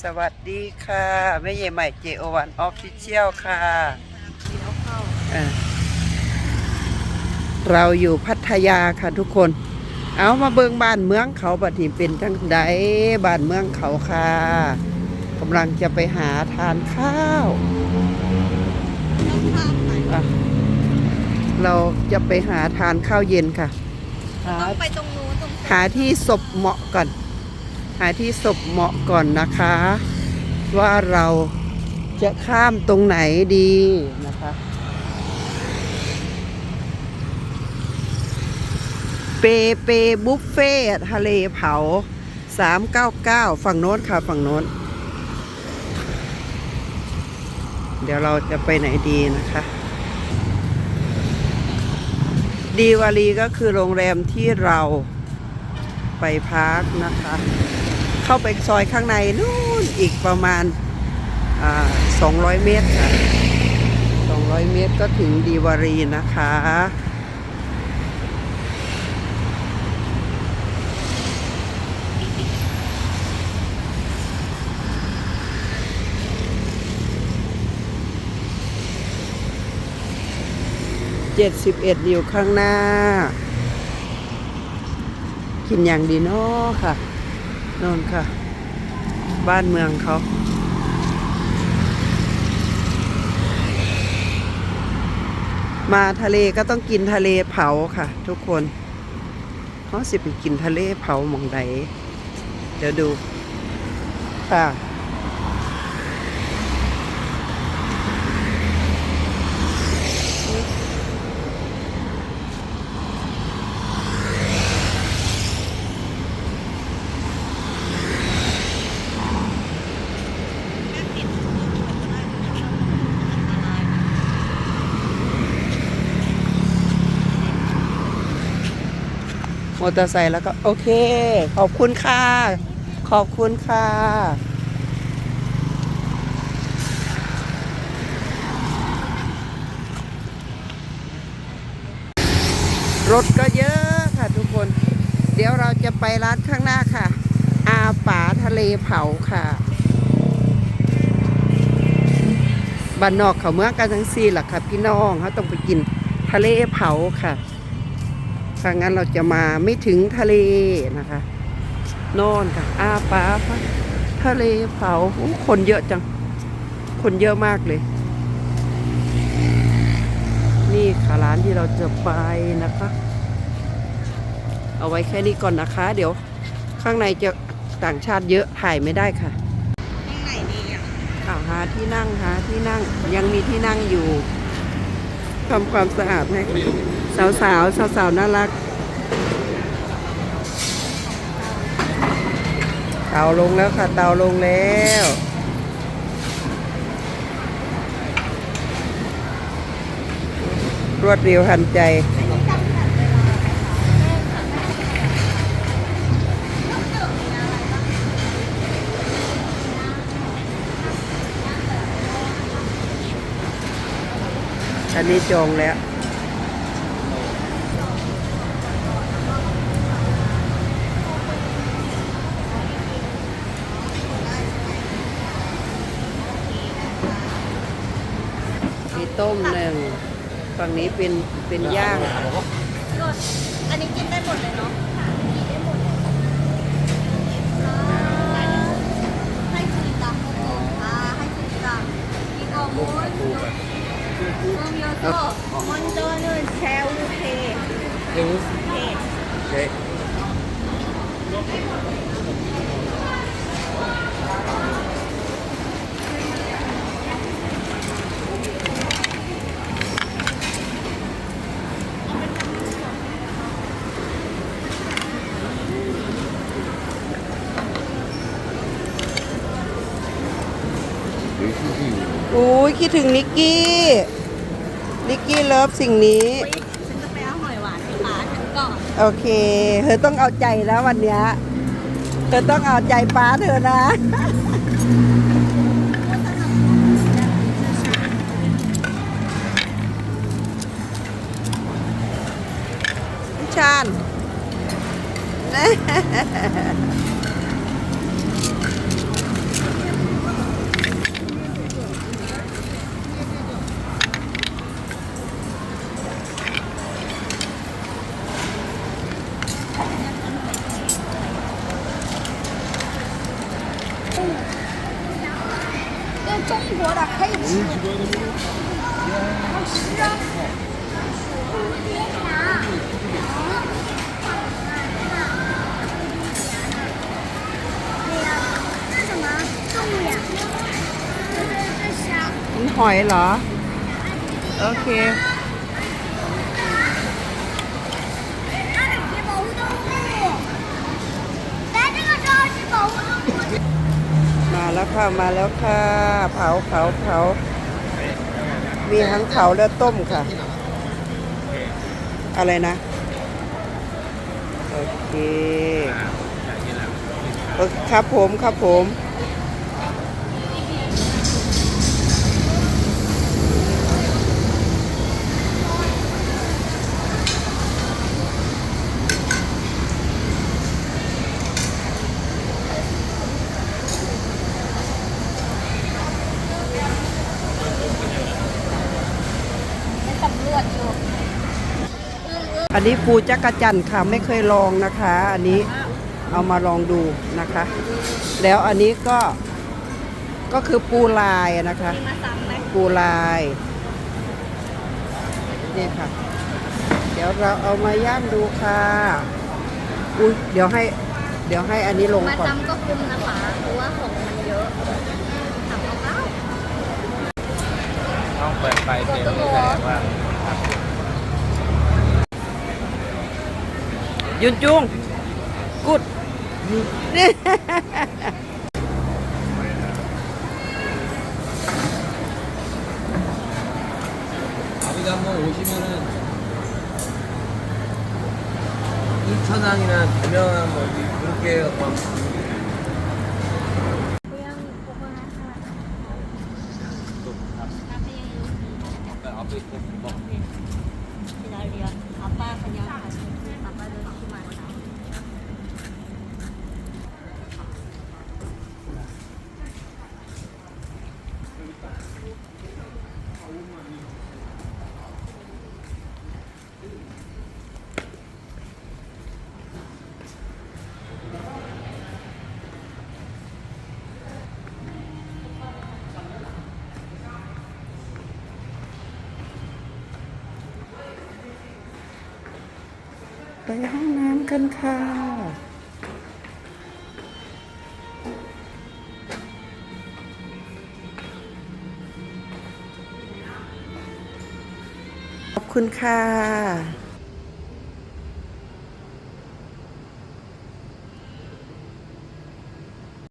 สวัสดีค่ะแม่ใหญ่ใหม่เจโอวันออฟฟิเชียลค่ะเออเราอยู่พัทยาค่ะทุกคน เอามาเบิงบ้านเมืองเขาบัดนี้เป็นจังไดบ้านเมืองเขาค่ะกำลังจะไปหาทานข้าวอะเราจะไปหาทานข้าวเย็นค่ะหาต้องไปตรงนู้นตรงหาที่ศพเหมาะก่อนหาที่ศพเหมาะก่อนนะคะ ว่าเราจะข้ามตรงไหนดีนะคะ เปเปบุฟเฟ่ทะเลเผา 399 ฝั่งโน้นค่ะ ฝั่งโน้น เดี๋ยวเราจะไปไหนดีนะคะดีวารีก็คือโรงแรมที่เราไปพักนะคะ เข้าไปซอยข้างในนู่นอีกประมาณอ่า200เมตรค่ะ200เมตรก็ถึงดีวารีนะคะ71อยู่ข้างหน้า กินอย่างดีเนาะค่ะ นนค่ะ บ้านเมืองเขามาทะเลก็ต้องกินทะเลเผาค่ะ ทุกคนเขาสิไปกินทะเลเผาหมองใดเดี๋ยวดูค่ะ มอเตอร์ไซค์แล้วก็โอเค ขอบคุณค่ะ ขอบคุณค่ะรถก็เยอะค่ะทุกคน เดี๋ยวเราจะไปร้านข้างหน้าค่ะ อาป๋าทะเลเผาค่ะบ้านนอกเขาเมืองกันทั้งสี่หล่ะค่ะ พี่น้องเขาต้องไปกินทะเลเผาค่ะ ถ้างั้นเราจะมาไม่ถึงทะเลนะคะโน่นค่ะอาปาพะทะเลเผาโอ้คนเยอะจัง คนเยอะมากเลย นี่ค่ะร้านที่เราจะไปนะคะ เอาไว้แค่นี้ก่อนนะคะ เดี๋ยวข้างในจะต่างชาติเยอะถ่ายไม่ได้ค่ะข้างไหนดีอะอ้าวหาที่นั่งหาที่นั่งยังมีที่นั่งอยู่ ทำความสะอาดให้สาวสาวสาวสาวๆน่ารักเตาลงแล้วค่ะ เตาลงแล้วรวดเร็วทันใจ อันนี้จองแล้ว มีต้มหนึ่ง ฝั่งนี้เป็นเป็นย่าง อันนี้กินได้หมดเลยเนาะกินได้หมดเลยให้คุยกันอ่าให้คุยกันอีกอะมุ้นมุ้ง เยอะก็มันเจอเนินแชร์ลูเพเพอุ้ยคิ ดถึงนิกกี้นิกกี้เลิฟสิ่งนี้ อุ๊ยฉันจะไปเอาหอยหวานให้ป้าฉันก่อนโอเค เธอต้องเอาใจแล้ววันเนี้ย เธอต้องเอาใจป้าเธอนะ พี่ชาญ 中国的可以吃。好吃啊！别拿。哎 แล้วค่ะมาแล้วค่ะ เผาเผาเผามีทั้งเผาและต้มค่ะ อะไรนะ โอเคโอเคครับผมครับผม อันนี้ปูจักรจันทร์ค่ะไม่เคยลองนะคะ อันนี้เอามาลองดูนะคะ แล้วอันนี้ก็ก็คือปูลายนะคะมีมาซ้ำไหมปูลายนี่ค่ะ เดี๋ยวเราเอามาย่างดูค่ะอุ้ยเดี๋ยวให้ เดี๋ยวให้อันนี้ลงมาก่อนซ้ำก็คุ้มนะคะเพราะว่าของมันเยอะทำเอาเปล่าต้องเปิดไฟเต็มที่แต่ว่า 윤종 굿 아버지 한번 오시면은 일천항이나 대명항 뭐 그렇게 막 ห้องน้ำกันค่ะ ขอบคุณค่ะ